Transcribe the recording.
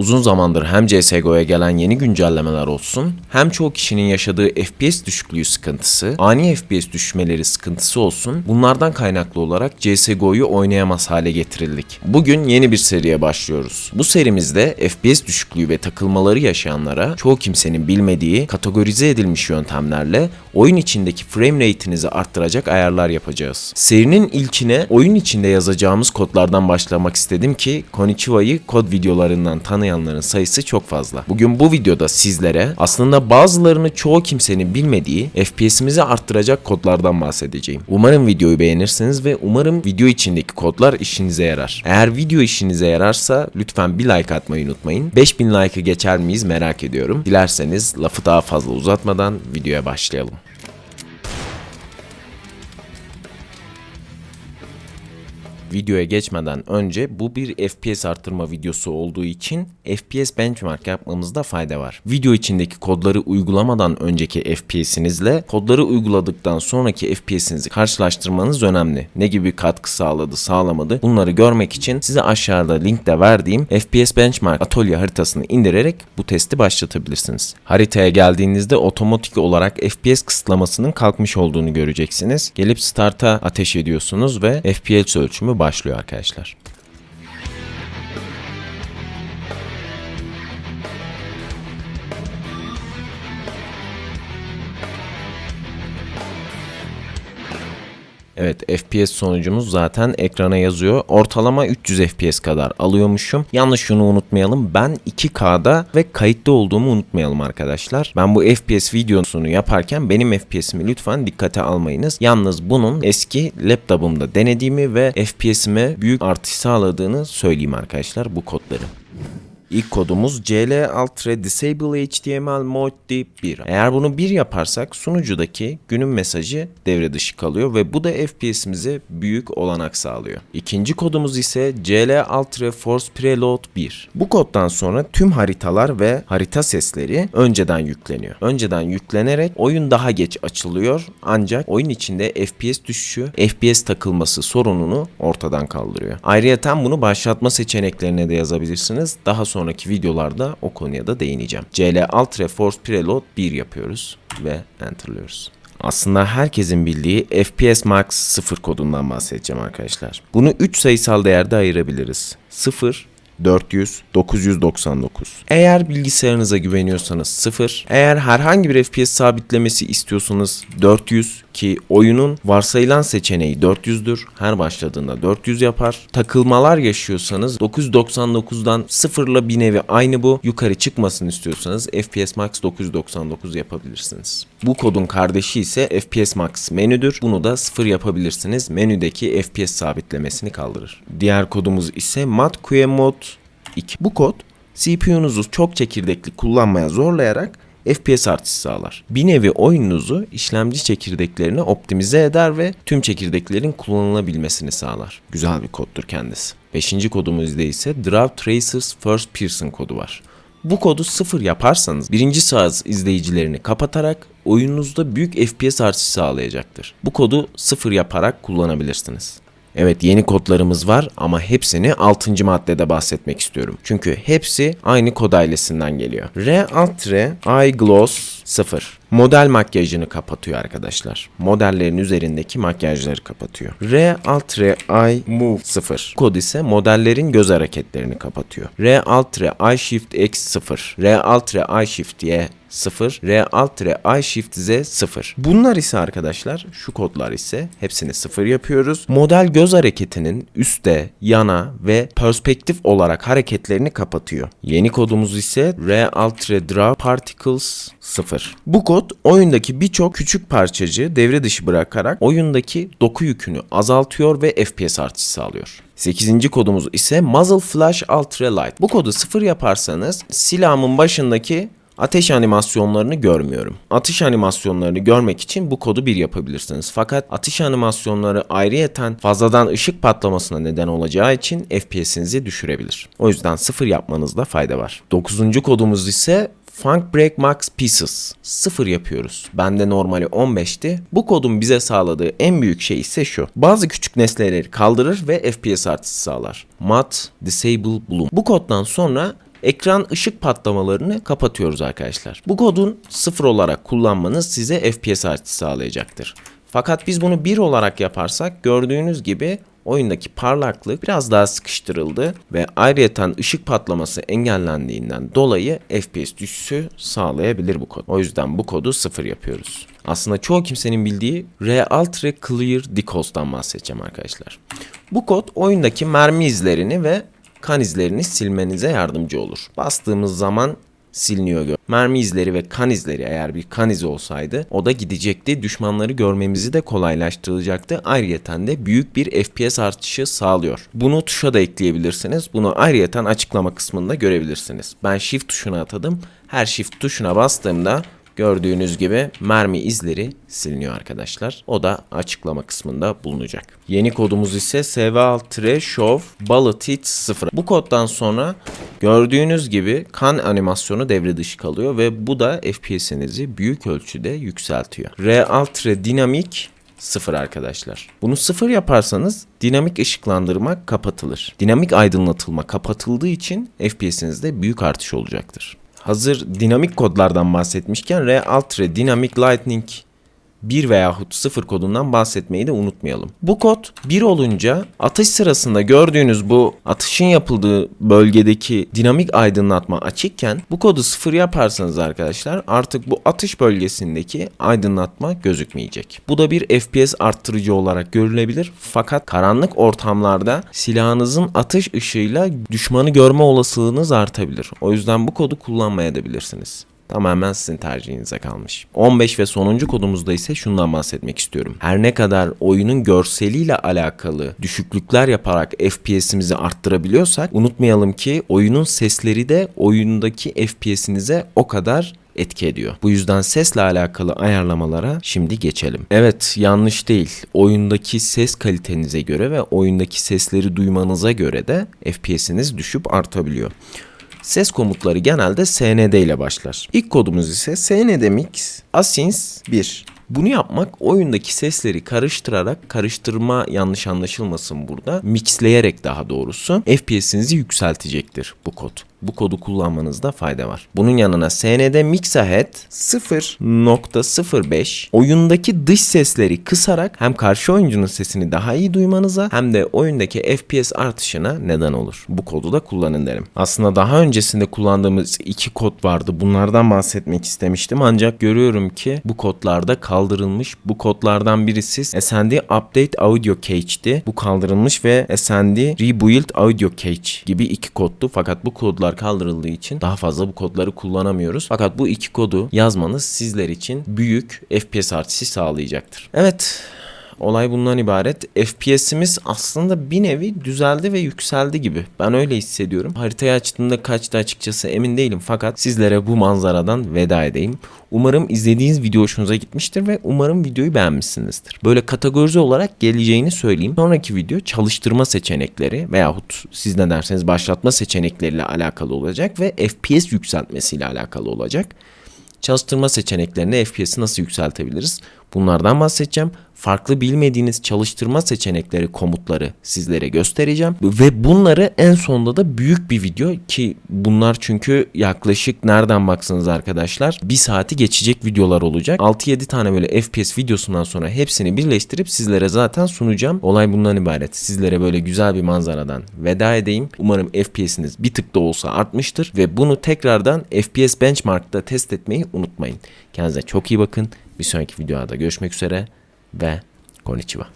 Uzun zamandır hem CSGO'ya gelen yeni güncellemeler olsun, hem çoğu kişinin yaşadığı FPS düşüklüğü sıkıntısı, ani FPS düşmeleri sıkıntısı olsun, bunlardan kaynaklı olarak CSGO'yu oynayamaz hale getirildik. Bugün yeni bir seriye başlıyoruz. Bu serimizde FPS düşüklüğü ve takılmaları yaşayanlara çoğu kimsenin bilmediği kategorize edilmiş yöntemlerle oyun içindeki frame rate'inizi arttıracak ayarlar yapacağız. Serinin ilkine oyun içinde yazacağımız kodlardan başlamak istedim ki Konichiwa'yı kod videolarından tanıyanların sayısı çok fazla. Bugün bu videoda sizlere aslında bazılarını çoğu kimsenin bilmediği FPS'imizi arttıracak kodlardan bahsedeceğim. Umarım videoyu beğenirsiniz ve umarım video içindeki kodlar işinize yarar. Eğer video işinize yararsa lütfen bir like atmayı unutmayın. 5000 like'ı geçer miyiz merak ediyorum. Dilerseniz lafı daha fazla uzatmadan videoya başlayalım. Videoya geçmeden önce bu bir FPS arttırma videosu olduğu için FPS benchmark yapmamızda fayda var. Video içindeki kodları uygulamadan önceki FPS'inizle kodları uyguladıktan sonraki FPS'inizi karşılaştırmanız önemli. Ne gibi katkı sağladı, sağlamadı bunları görmek için size aşağıda linkte verdiğim FPS benchmark atölye haritasını indirerek bu testi başlatabilirsiniz. Haritaya geldiğinizde otomatik olarak FPS kısıtlamasının kalkmış olduğunu göreceksiniz. Gelip start'a ateş ediyorsunuz ve FPS ölçümü başlıyor arkadaşlar. Evet FPS sonucumuz zaten ekrana yazıyor. Ortalama 300 FPS kadar alıyormuşum. Yalnız şunu unutmayalım. Ben 2K'da ve kayıtta olduğumu unutmayalım arkadaşlar. Ben bu FPS videosunu yaparken benim FPS'imi lütfen dikkate almayınız. Yalnız bunun eski laptopumda denediğimi ve FPS'ime büyük artış sağladığını söyleyeyim arkadaşlar bu kodları. İlk kodumuz CL Altre Disable HTML Mode 1. Eğer bunu 1 yaparsak sunucudaki günün mesajı devre dışı kalıyor ve bu da FPS'imize büyük olanak sağlıyor. İkinci kodumuz ise CL Altre Force Preload 1. Bu koddan sonra tüm haritalar ve harita sesleri önceden yükleniyor. Önceden yüklenerek oyun daha geç açılıyor ancak oyun içinde FPS düşüşü, FPS takılması sorununu ortadan kaldırıyor. Ayrıca bunu başlatma seçeneklerine de yazabilirsiniz. Daha sonra sonraki videolarda o konuya da değineceğim. CL Alt Force Preload 1 yapıyoruz ve enterlıyoruz. Aslında herkesin bildiği FPS Max 0 kodundan bahsedeceğim arkadaşlar. Bunu 3 sayısal değerde ayırabiliriz. 0, 400, 999. Eğer bilgisayarınıza güveniyorsanız 0, eğer herhangi bir FPS sabitlemesi istiyorsanız 400 ki oyunun varsayılan seçeneği 400'dür. Her başladığında 400 yapar. Takılmalar yaşıyorsanız 999'dan 0 ile bir nevi aynı bu. Yukarı çıkmasını istiyorsanız FPS Max 999 yapabilirsiniz. Bu kodun kardeşi ise FPS Max menüdür. Bunu da 0 yapabilirsiniz. Menüdeki FPS sabitlemesini kaldırır. Diğer kodumuz ise MatQA Mod 2. Bu kod CPU'nuzu çok çekirdekli kullanmaya zorlayarak FPS artışı sağlar. Bir nevi oyununuzu işlemci çekirdeklerine optimize eder ve tüm çekirdeklerin kullanılabilmesini sağlar. Güzel bir koddur kendisi. Beşinci kodumuzda ise Draw Tracers First Person kodu var. Bu kodu sıfır yaparsanız birinci sağız izleyicilerini kapatarak oyununuzda büyük FPS artışı sağlayacaktır. Bu kodu sıfır yaparak kullanabilirsiniz. Evet yeni kodlarımız var ama hepsini 6. maddede bahsetmek istiyorum. Çünkü hepsi aynı kod ailesinden geliyor. R alt R I gloss 0. Model makyajını kapatıyor arkadaşlar. Modellerin üzerindeki makyajları kapatıyor. R alt R I move 0. Kod ise modellerin göz hareketlerini kapatıyor. R alt R I shift X 0. R alt R I shift Y 0, R alt R I Shift Z 0. Bunlar ise arkadaşlar şu kodlar ise hepsini 0 yapıyoruz. Model göz hareketinin üstte, yana ve perspektif olarak hareketlerini kapatıyor. Yeni kodumuz ise R alt R Draw Particles 0. Bu kod oyundaki birçok küçük parçacığı devre dışı bırakarak oyundaki doku yükünü azaltıyor ve FPS artışı sağlıyor. 8. kodumuz ise Muzzle Flash Ultra Light. Bu kodu 0 yaparsanız silahımın başındaki Ateş animasyonlarını görmüyorum. Atış animasyonlarını görmek için bu kodu bir yapabilirsiniz. Fakat atış animasyonları ayrıyeten fazladan ışık patlamasına neden olacağı için FPS'inizi düşürebilir. O yüzden sıfır yapmanızda fayda var. 9. kodumuz ise Funk Break Max Pieces 0 yapıyoruz. Bende normali 15'ti. Bu kodun bize sağladığı en büyük şey ise şu. Bazı küçük nesneleri kaldırır ve FPS artışı sağlar. Mat Disable Bloom. Bu koddan sonra ekran ışık patlamalarını kapatıyoruz arkadaşlar. Bu kodun 0 olarak kullanmanız size FPS artışı sağlayacaktır. Fakat biz bunu 1 olarak yaparsak gördüğünüz gibi oyundaki parlaklık biraz daha sıkıştırıldı ve ayrıyeten ışık patlaması engellendiğinden dolayı FPS düşüşü sağlayabilir bu kod. O yüzden bu kodu 0 yapıyoruz. Aslında çoğu kimsenin bildiği Realtre Clear Decos'tan bahsedeceğim arkadaşlar. Bu kod oyundaki mermi izlerini ve kan izlerini silmenize yardımcı olur. Bastığımız zaman siliniyor. gö- Mermi izleri ve kan izleri eğer bir kan izi olsaydı o da gidecekti. Düşmanları görmemizi de kolaylaştıracaktı. Ayrıyeten de büyük bir FPS artışı sağlıyor. Bunu tuşa da ekleyebilirsiniz. Bunu ayrıyeten açıklama kısmında görebilirsiniz. Ben shift tuşuna atadım. Her shift tuşuna bastığımda Gördüğünüz gibi mermi izleri siliniyor arkadaşlar. O da açıklama kısmında bulunacak. Yeni kodumuz ise SV6-Show Bullet Hit 0. Bu koddan sonra gördüğünüz gibi kan animasyonu devre dışı kalıyor ve bu da FPS'inizi büyük ölçüde yükseltiyor. R-Altre Dynamic 0 arkadaşlar. Bunu 0 yaparsanız dinamik ışıklandırma kapatılır. Dinamik aydınlatılma kapatıldığı için FPS'inizde büyük artış olacaktır. Hazır dinamik kodlardan bahsetmişken Realtre Dynamic Lightning 1 veyahut 0 kodundan bahsetmeyi de unutmayalım. Bu kod 1 olunca atış sırasında gördüğünüz bu atışın yapıldığı bölgedeki dinamik aydınlatma açıkken bu kodu 0 yaparsanız arkadaşlar artık bu atış bölgesindeki aydınlatma gözükmeyecek. Bu da bir FPS arttırıcı olarak görülebilir fakat karanlık ortamlarda silahınızın atış ışığıyla düşmanı görme olasılığınız artabilir. O yüzden bu kodu kullanmayabilirsiniz. Tamamen sizin tercihinize kalmış. 15 ve sonuncu kodumuzda ise şundan bahsetmek istiyorum. Her ne kadar oyunun görseliyle alakalı düşüklükler yaparak FPS'imizi arttırabiliyorsak unutmayalım ki oyunun sesleri de oyundaki FPS'inize o kadar etki ediyor. Bu yüzden sesle alakalı ayarlamalara şimdi geçelim. Evet yanlış değil. Oyundaki ses kalitenize göre ve oyundaki sesleri duymanıza göre de FPS'iniz düşüp artabiliyor. Ses komutları genelde SND ile başlar. İlk kodumuz ise SND Mix Asins 1. Bunu yapmak oyundaki sesleri karıştırarak, karıştırma yanlış anlaşılmasın burada, mixleyerek daha doğrusu FPS'inizi yükseltecektir bu kod. Bu kodu kullanmanızda fayda var. Bunun yanına SND Mix Ahead 0.05 oyundaki dış sesleri kısarak hem karşı oyuncunun sesini daha iyi duymanıza hem de oyundaki FPS artışına neden olur. Bu kodu da kullanın derim. Aslında daha öncesinde kullandığımız iki kod vardı. Bunlardan bahsetmek istemiştim ancak görüyorum ki bu kodlarda kaldırılmış. Bu kodlardan birisi SND Update Audio Cache'ti. Bu kaldırılmış ve SND Rebuild Audio Cache gibi iki koddu. Fakat bu kodlar kaldırıldığı için daha fazla bu kodları kullanamıyoruz. Fakat bu iki kodu yazmanız sizler için büyük FPS artışı sağlayacaktır. Evet Olay bundan ibaret. FPS'imiz aslında bir nevi düzeldi ve yükseldi gibi. Ben öyle hissediyorum. Haritayı açtığımda kaçtı açıkçası emin değilim. Fakat sizlere bu manzaradan veda edeyim. Umarım izlediğiniz video hoşunuza gitmiştir ve umarım videoyu beğenmişsinizdir. Böyle kategorize olarak geleceğini söyleyeyim. Sonraki video çalıştırma seçenekleri veyahut siz ne derseniz başlatma seçenekleriyle alakalı olacak ve FPS yükseltmesiyle alakalı olacak. Çalıştırma seçeneklerine FPS'i nasıl yükseltebiliriz? Bunlardan bahsedeceğim. Farklı bilmediğiniz çalıştırma seçenekleri, komutları sizlere göstereceğim. Ve bunları en sonda da büyük bir video ki bunlar çünkü yaklaşık nereden baksanız arkadaşlar bir saati geçecek videolar olacak. 6-7 tane böyle FPS videosundan sonra hepsini birleştirip sizlere zaten sunacağım. Olay bundan ibaret. Sizlere böyle güzel bir manzaradan veda edeyim. Umarım FPS'iniz bir tık da olsa artmıştır ve bunu tekrardan FPS Benchmark'ta test etmeyi unutmayın. Kendinize çok iyi bakın. Bir sonraki videoda görüşmek üzere ve konnichiwa.